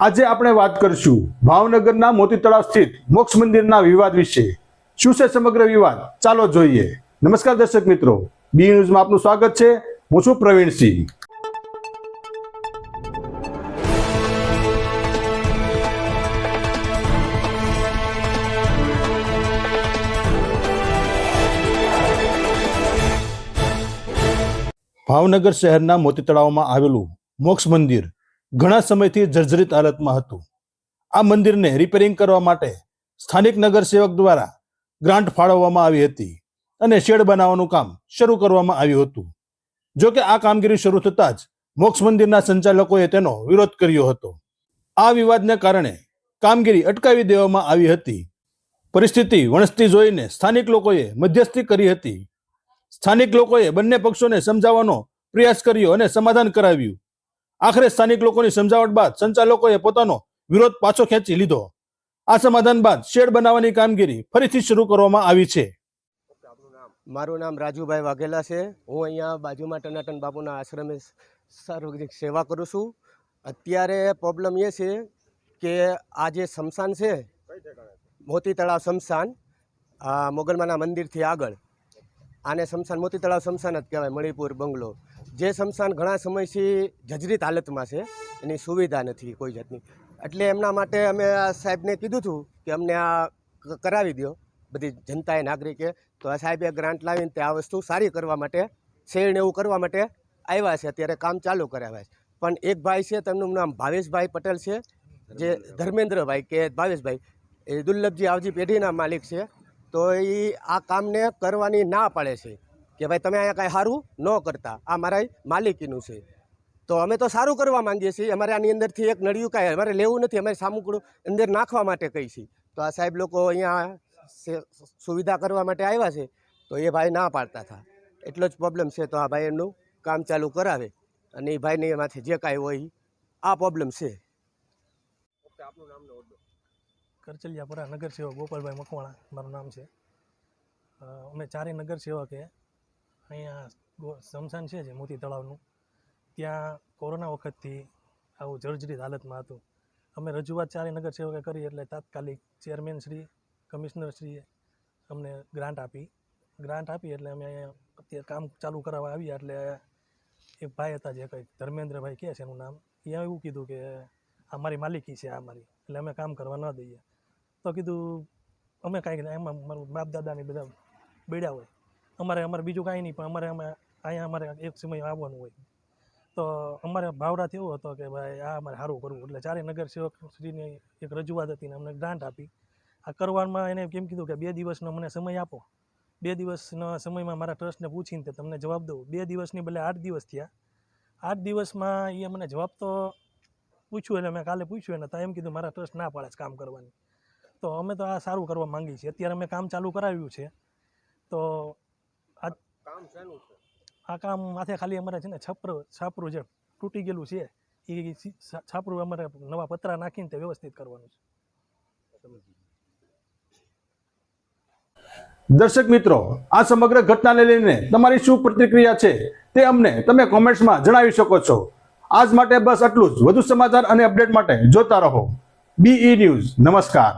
આજે આપણે વાત કરીશું ભાવનગરના મોતી તળાવ સ્થિત મોક્ષ મંદિરના વિવાદ વિશે. શું છે સમગ્ર વિવાદ? ચાલો જોઈએ. નમસ્કાર દર્શક મિત્રો. બી ન્યૂઝમાં આપનું સ્વાગત છે. હું છું પ્રવીણસિંહ ભાવનગર શહેરના મોતી તળાવમાં આવેલું મોક્ષ મંદિર ઘણા સમયથી જર્જરિત હાલતમાં હતું. આ મંદિરને રિપેરિંગ કરવા માટે સ્થાનિક નગરસેવક દ્વારા ગ્રાન્ટ ફાળવવામાં આવી હતી અને શેડ બનાવવાનું કામ શરૂ કરવામાં આવ્યું હતું. જો કે આ કામગીરી શરૂ થતાં જ મોક્ષ મંદિરના સંચાલકોએ તેનો વિરોધ કર્યો હતો. આ વિવાદને કારણે કામગીરી અટકાવી દેવામાં આવી હતી. પરિસ્થિતિ વણસતી જોઈને સ્થાનિક લોકોએ મધ્યસ્થી કરી હતી. સ્થાનિક લોકોએ બંને પક્ષોને સમજાવવાનો પ્રયાસ કર્યો અને સમાધાન કરાવ્યું. આખરે સ્થાનિક લોકોની સમજાવટ બાદ સંચાલકોએ પોતાનો વિરોધ પાછો ખેંચી લીધો. આ સમાધાન બાદ શેડ બનાવવાની કામગીરી ફરીથી શરૂ કરવામાં આવી છે. મારું નામ રાજુભાઈ વાઘેલા છે. હું અહીંયા બાજુમાં ટનાટન બાપુના આશ્રમે સાર્વજનિક સેવા કરું છું. અત્યારે પ્રોબ્લેમ એ છે કે આ જે શમશાન છે, મોતી તળાવ શમશાન મોગલમાના મંદિરથી આગળ, આને શમશાન, મોતી તળાવ શમશાન જ કહેવાય, મણિપુર, બંગલો. જે સ્મશાન ઘણા સમયથી જજરીત હાલતમાં છે, એની સુવિધા નથી કોઈ જાતની. એટલે એમના માટે અમે આ સાહેબને કીધું હતું કે અમને આ કરાવી દો બધી જનતાએ, નાગરિકે. તો આ સાહેબે ગ્રાન્ટ લાવીને તે આ વસ્તુ સારી કરવા માટે શેડ ને એવું કરવા માટે આવ્યા છે. અત્યારે કામ ચાલુ કરાવ્યા છે. પણ એક ભાઈ છે, તેમનું નામ ભાવેશભાઈ પટેલ છે. જે ધર્મેન્દ્રભાઈ કે ભાવેશભાઈ. એ દુર્લભજી આવજી પેઢીના માલિક છે. તો એ આ કામને કરવાની ના પાડે છે. કે ભાઈ તમે અહીંયા કાંઈ સારું ન કરતા. આ મારા માલિકીનું છે. તો અમે તો સારું કરવા માંગીએ છીએ. અમારે આની અંદરથી એક નળિયું કાંઈ અમારે લેવું નથી. અમારે સામુકડું અંદર નાખવા માટે કહી છીએ તો આ સાહેબ લોકો અહીંયા સુવિધા કરવા માટે આવ્યા છે. તો એ ભાઈ ના પાડતા હતા. એટલો જ પ્રોબ્લેમ છે. તો આ ભાઈ એમનું કામ ચાલુ કરાવે. અને એ ભાઈને એમાંથી જે કાંઈ હોય આ પ્રોબ્લેમ છે. કરચલિયાપુરા નગરસેવક ગોપાલભાઈ મકવાણા. મારું નામ છે. અમે અમે ચારે નગરસેવકે અહીંયા સ્મશાન છે જે મોતી તળાવનું. ત્યાં કોરોના વખતથી આવું જર્જરિત હાલતમાં હતું. અમે રજૂઆત ચારે નગરસેવકે કરી એટલે તાત્કાલિક ચેરમેન શ્રી, કમિશનર શ્રીએ અમને ગ્રાન્ટ આપી. ગ્રાન્ટ આપી એટલે અમે અહીંયા અત્યારે કામ ચાલુ કરાવવા આવ્યા એટલે એક ભાઈ હતા જે કંઈક ધર્મેન્દ્રભાઈ કહે છે એનું નામ, એ એવું કીધું કે આ મારી માલિકી છે આ મારી, એટલે અમે કામ કરવા ન દઈએ. તો કીધું, અમે કાંઈક એમાં મારું બાપ દાદાની બધા બેડ્યા હોય. અમારે અમારે બીજું કાંઈ નહીં, પણ અમારે અમે અહીંયા અમારે એક સમય આવવાનું હોય. તો અમારે ભાવરાત એવો હતો કે ભાઈ આ અમારે સારું કરવું. એટલે ચારે નગર સેવક શ્રીની એક રજૂઆત હતી ને અમને ગ્રાન્ટ આપી. આ કરવામાં એને કેમ કીધું કે બે દિવસનો મને સમય આપો. બે દિવસના સમયમાં મારા ટ્રસ્ટને પૂછીને તમને જવાબ દઉં. બે દિવસની બદલે આઠ દિવસ થયા. આઠ દિવસમાં એ મને જવાબ તો પૂછ્યું એટલે મેં કાલે પૂછ્યું એને, તો એમ કીધું મારા ટ્રસ્ટ ના પાડે છે કામ કરવાની. તો અમે તો આ સારું કરવા માંગીએ છીએ. અત્યારે અમે કામ ચાલુ કરાવ્યું છે. તો આ કામ શાનું છે. આ કામ માથે ખાલી અમારે છે ને છપરું છાપરું જે તૂટી ગયેલું છે એ છાપરું અમારે નવા પતરા નાખીને તે વ્યવસ્થિત કરવાનું છે. દર્શક મિત્રો આ સમગ્ર ઘટનાને લઈને તમારી શું પ્રતિક્રિયા છે તે અમને તમે કોમેન્ટ્સમાં જણાવી શકો છો. આજ માટે બસ આટલું જ. વધુ સમાચાર અને અપડેટ માટે જોતા રહો. બીઈ ન્યૂઝ નમસ્કાર.